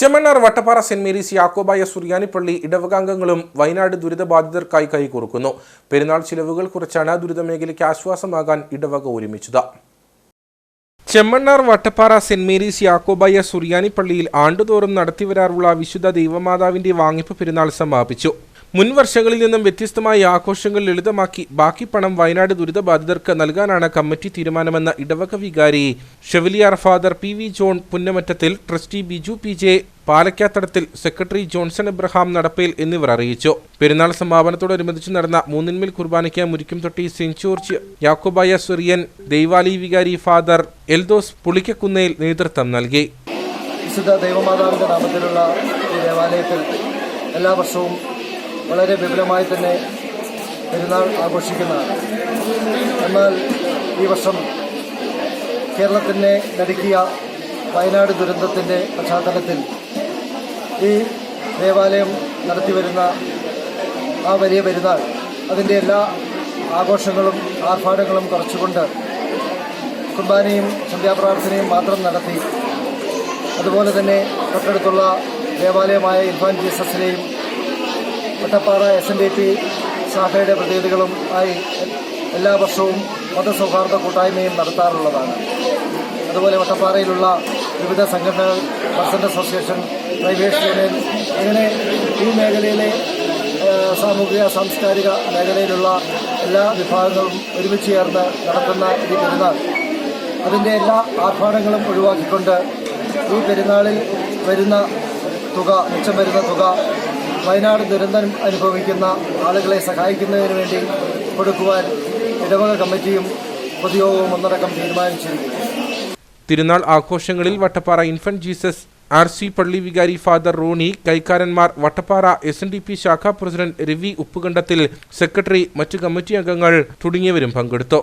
Chemmannar Vattappara saint Mary's Yakobaya സുറിയാനിപ്പള്ളി ഇടവകാംഗങ്ങളും വയനാട് ദുരിതബാധിതർക്കായി കൈകോർക്കുന്നു പെരുന്നാൾ ചിലവുകൾ കുറച്ചാണ് ദുരിതമേഖലയ്ക്ക് ആശ്വാസമാകാൻ ഇടവക ഒരുമിച്ചത്. ചെമ്മണ്ണാർ വട്ടപ്പാറ സെന്റ് മേരീസ് യാക്കോബായ സുറിയാനിപ്പള്ളിയിൽ ആണ്ടുതോറും നടത്തിവരാറുള്ള വിശുദ്ധ ദൈവമാതാവിന്റെ വാങ്ങിപ്പ് പെരുന്നാൾ സമാപിച്ചു. മുൻ വർഷങ്ങളിൽ നിന്നും വ്യത്യസ്തമായ ആഘോഷങ്ങൾ ലളിതമാക്കി. ബാക്കി പണം വയനാട് ദുരിതബാധിതർക്ക് നൽകാനാണ് കമ്മിറ്റി തീരുമാനമെന്ന ഇടവക വികാരി chevalier father P V John Punnamattathil trustee Biju P J Palakkathadathil secretary Johnson Abraham Nadappayil എന്നിവർ അറിയിച്ചു. പെരുന്നാൾ സമാപനത്തോടനുബന്ധിച്ച് നടന്ന മൂന്നിന്മേൽ കുർബാനയ്ക്ക് മുരിക്കും തൊട്ടി സെന്റ് ജോർജ് യാക്കോബായ സുറിയൻ ദൈവാലി വികാരി ഫാദർ എൽദോസ് പുളിക്കക്കുന്നേൽ നേതൃത്വം നൽകി. വിശുദ്ധ ദൈവമാതാവിന്റെ നാമത്തിലുള്ള ഈ ദേവാലയത്തിൽ എല്ലാ വർഷവും വളരെ വിപുലമായി തന്നെ പെരുന്നാൾ ആഘോഷിക്കുന്നതാണ് എന്നാൽ ഈ വർഷം കേരളത്തിനെ നടുക്കിയ വയനാട് ദുരന്തത്തിന്റെ പശ്ചാത്തലത്തിൽ ഈ ദേവാലയം നടത്തിവരുന്ന ആ വലിയ പെരുന്നാൾ അതിന്റെ എല്ലാ ആഘോഷങ്ങളും ആർഭാടങ്ങളും കുറച്ചുകൊണ്ട് കുർബാനയും സന്ധ്യാപ്രാർത്ഥനയും മാത്രം നടത്തി അതുപോലെ തന്നെ തൊട്ടടുത്തുള്ള ദേവാലയമായ infant ജീസസിലെയും Vattappara S N D P ശാഖയുടെ പ്രതിനിധികളും ആയി എല്ലാ വർഷവും മതസൗഹാർദ്ദ കൂട്ടായ്മയും നടത്താറുള്ളതാണ്. അതുപോലെ വട്ടപ്പാറയിലുള്ള വിവിധ സംഘടനകൾ മർച്ചന്റ് അസോസിയേഷൻ പ്രൈവേറ്റ് യൂണിയൻ അങ്ങനെ ഈ മേഖലയിലെ സാമൂഹിക സാംസ്കാരിക മേഖലയിലുള്ള എല്ലാ വിഭാഗങ്ങളും ഒരുമിച്ച് ചേർന്ന് നടത്തുന്ന ഈ പെരുന്നാൾ. അതിന്റെ എല്ലാ ആർഭാടങ്ങളും ഒഴിവാക്കിക്കൊണ്ട് ഈ പെരുന്നാളിൽ വരുന്ന തുക മിച്ചം വരുന്ന തുക വയനാട് ദുരന്തം അനുഭവിക്കുന്ന ആളുകളെ സഹായിക്കുന്നതിന് വേണ്ടി കൊടുക്കുവാൻ ഇടവക കമ്മിറ്റിയും പൊതുയോഗവും ഒന്നടക്കം തീരുമാനിച്ചിരിക്കുന്നു. തിരുനാൾ ആഘോഷങ്ങളിൽ Vattappara infant Jesus R C പള്ളി വികാരി father Roni കൈക്കാരന്മാർ Vattappara S N D P ശാഖാ പ്രസിഡന്റ് രവി ഉപ്പുകണ്ടത്തിൽ സെക്രട്ടറി മറ്റു കമ്മിറ്റി അംഗങ്ങൾ തുടങ്ങിയവരും പങ്കെടുത്തു.